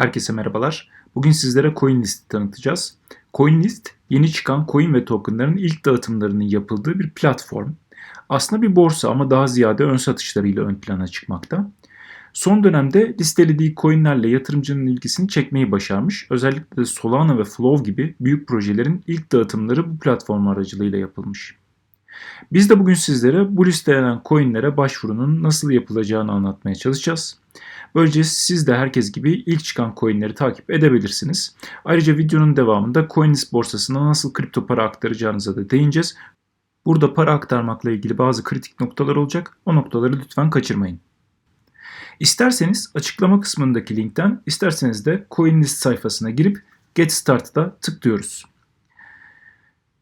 Herkese merhabalar. Bugün sizlere CoinList'i tanıtacağız. CoinList, yeni çıkan coin ve tokenların ilk dağıtımlarının yapıldığı bir platform. Aslında bir borsa ama daha ziyade ön satışlarıyla ön plana çıkmakta. Son dönemde listelediği coinlerle yatırımcının ilgisini çekmeyi başarmış. Özellikle de Solana ve Flow gibi büyük projelerin ilk dağıtımları bu platform aracılığıyla yapılmış. Biz de bugün sizlere bu listelenen coinlere başvurunun nasıl yapılacağını anlatmaya çalışacağız. Böylece siz de herkes gibi ilk çıkan coinleri takip edebilirsiniz. Ayrıca videonun devamında CoinList borsasına nasıl kripto para aktaracağınıza da değineceğiz. Burada para aktarmakla ilgili bazı kritik noktalar olacak. O noktaları lütfen kaçırmayın. İsterseniz açıklama kısmındaki linkten, isterseniz de CoinList sayfasına girip Get Started'a tıklıyoruz.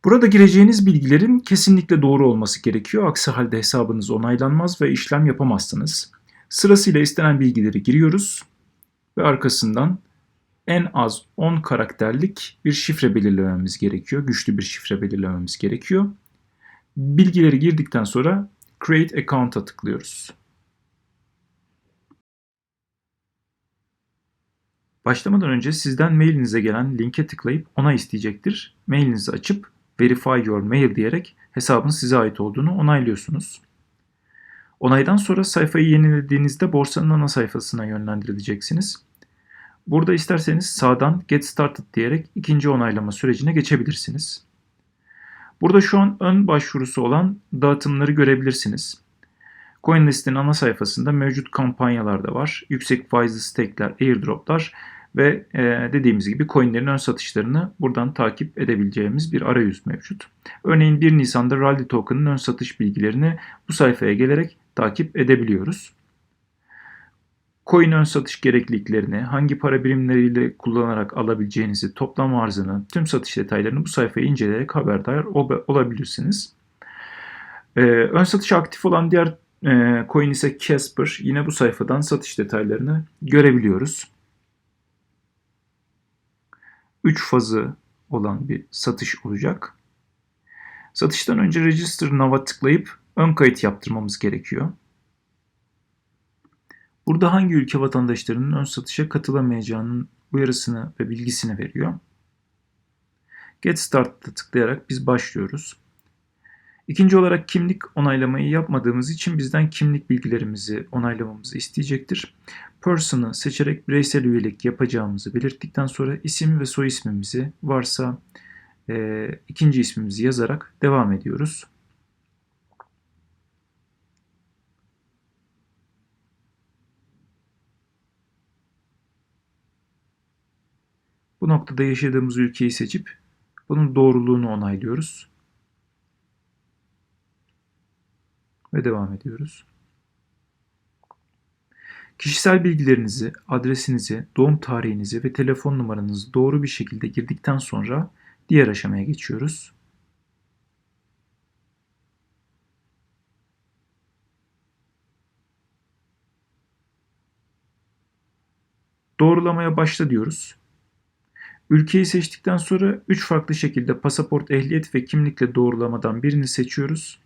Burada gireceğiniz bilgilerin kesinlikle doğru olması gerekiyor. Aksi halde hesabınız onaylanmaz ve işlem yapamazsınız. Sırasıyla istenen bilgileri giriyoruz ve arkasından en az 10 karakterlik bir şifre belirlememiz gerekiyor. Güçlü bir şifre belirlememiz gerekiyor. Bilgileri girdikten sonra Create Account'a tıklıyoruz. Başlamadan önce sizden mailinize gelen linke tıklayıp ona isteyecektir. Mailinizi açıp Verify Your Mail diyerek hesabın size ait olduğunu onaylıyorsunuz. Onaydan sonra sayfayı yenilediğinizde borsanın ana sayfasına yönlendirileceksiniz. Burada isterseniz sağdan Get Started diyerek ikinci onaylama sürecine geçebilirsiniz. Burada şu an ön başvurusu olan dağıtımları görebilirsiniz. CoinList'in ana sayfasında mevcut kampanyalar da var. Yüksek faizli stake'ler, airdroplar ve e, dediğimiz gibi coinlerin ön satışlarını buradan takip edebileceğimiz bir arayüz mevcut. Örneğin 1 Nisan'da Rally Token'ın ön satış bilgilerini bu sayfaya gelerek takip edebiliyoruz. Coin ön satış gerekliliklerini, hangi para birimleriyle kullanarak alabileceğinizi, toplam arzını, tüm satış detaylarını bu sayfayı inceleyerek haberdar olabilirsiniz. Ee, ön satış aktif olan diğer e, coin ise Casper. Yine bu sayfadan satış detaylarını görebiliyoruz. 3 fazı olan bir satış olacak. Satıştan önce Register Now'a tıklayıp ön kayıt yaptırmamız gerekiyor. Burada hangi ülke vatandaşlarının ön satışa katılamayacağının uyarısını ve bilgisini veriyor. Get Start'ta tıklayarak biz başlıyoruz. İkinci olarak kimlik onaylamayı yapmadığımız için bizden kimlik bilgilerimizi onaylamamızı isteyecektir. Person'ı seçerek bireysel üyelik yapacağımızı belirttikten sonra isim ve soy ismimizi varsa e, ikinci ismimizi yazarak devam ediyoruz. Bu noktada yaşadığımız ülkeyi seçip bunun doğruluğunu onaylıyoruz. Ve devam ediyoruz. Kişisel bilgilerinizi, adresinizi, doğum tarihinizi ve telefon numaranızı doğru bir şekilde girdikten sonra diğer aşamaya geçiyoruz. Doğrulamaya başla diyoruz. Ülkeyi seçtikten sonra 3 farklı şekilde pasaport, ehliyet ve kimlikle doğrulamadan birini seçiyoruz.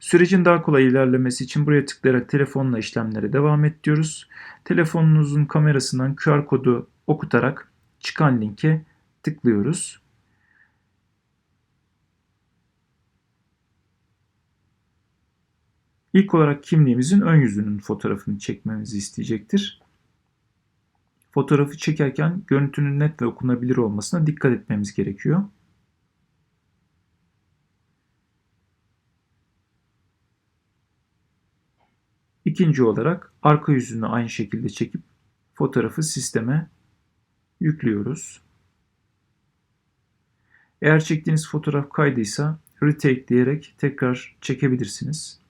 Sürecin daha kolay ilerlemesi için buraya tıklayarak telefonla işlemlere devam et diyoruz. Telefonunuzun kamerasından QR kodu okutarak çıkan linke tıklıyoruz. İlk olarak kimliğimizin ön yüzünün fotoğrafını çekmemizi isteyecektir. Fotoğrafı çekerken görüntünün net ve okunabilir olmasına dikkat etmemiz gerekiyor. İkinci olarak arka yüzünü aynı şekilde çekip fotoğrafı sisteme yüklüyoruz. Eğer çektiğiniz fotoğraf kaydıysa retake diyerek tekrar çekebilirsiniz.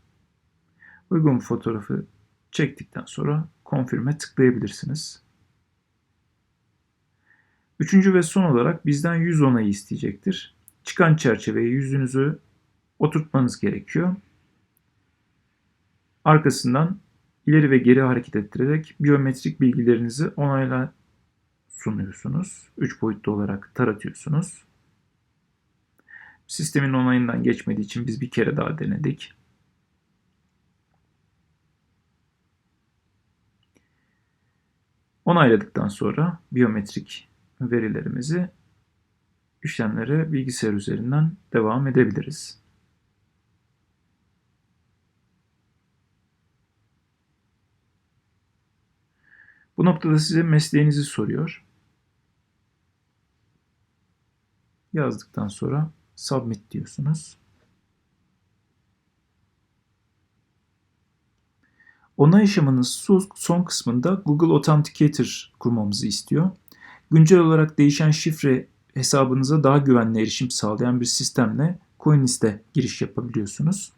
Uygun fotoğrafı çektikten sonra confirm'e tıklayabilirsiniz. Üçüncü ve son olarak bizden yüz onayı isteyecektir. Çıkan çerçeveye yüzünüzü oturtmanız gerekiyor. Arkasından ileri ve geri hareket ettirerek biyometrik bilgilerinizi onayla sunuyorsunuz. Üç boyutlu olarak taratıyorsunuz. Sistemin onayından geçmediği için biz bir kere daha denedik. Onayladıktan sonra biyometrik verilerimizi işlemlere bilgisayar üzerinden devam edebiliriz. Bu noktada size mesleğinizi soruyor. Yazdıktan sonra submit diyorsunuz. Onay aşamanın son kısmında Google Authenticator kurmamızı istiyor. Güncel olarak değişen şifre hesabınıza daha güvenli erişim sağlayan bir sistemle CoinList'e giriş yapabiliyorsunuz.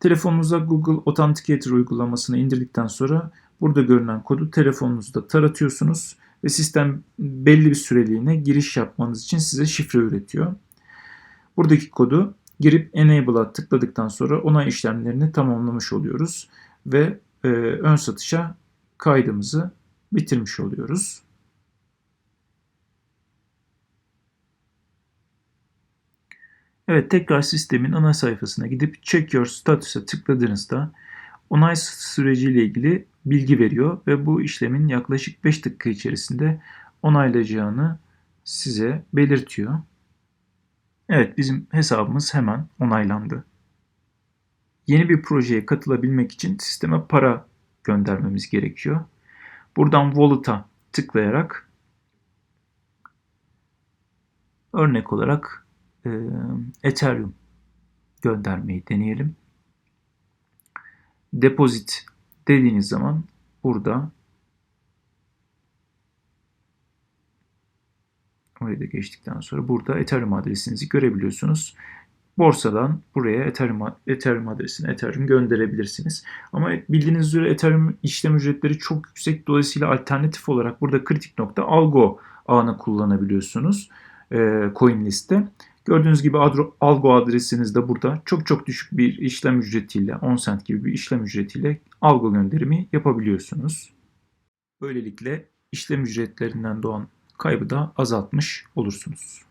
Telefonunuza Google Authenticator uygulamasını indirdikten sonra burada görünen kodu telefonunuzda taratıyorsunuz ve sistem belli bir süreliğine giriş yapmanız için size şifre üretiyor. Buradaki kodu girip Enable'a tıkladıktan sonra onay işlemlerini tamamlamış oluyoruz ve e, ön satışa kaydımızı bitirmiş oluyoruz. Evet tekrar sistemin ana sayfasına gidip Check Your Status'a tıkladığınızda onay süreciyle ilgili bilgi veriyor ve bu işlemin yaklaşık 5 dakika içerisinde onaylayacağını size belirtiyor. Evet bizim hesabımız hemen onaylandı. Yeni bir projeye katılabilmek için sisteme para göndermemiz gerekiyor. Buradan Wallet'a tıklayarak örnek olarak e, Ethereum göndermeyi deneyelim. Deposit dediğiniz zaman burada orayı da geçtikten sonra burada Ethereum adresinizi görebiliyorsunuz. Borsadan buraya Ethereum, Ethereum adresine Ethereum gönderebilirsiniz. Ama bildiğiniz üzere Ethereum işlem ücretleri çok yüksek. Dolayısıyla alternatif olarak burada kritik nokta Algo ağını kullanabiliyorsunuz CoinList'te. Gördüğünüz gibi Algo adresiniz de burada çok çok düşük bir işlem ücretiyle 10 cent gibi bir işlem ücretiyle Algo gönderimi yapabiliyorsunuz. Böylelikle işlem ücretlerinden doğan kaybı da azaltmış olursunuz.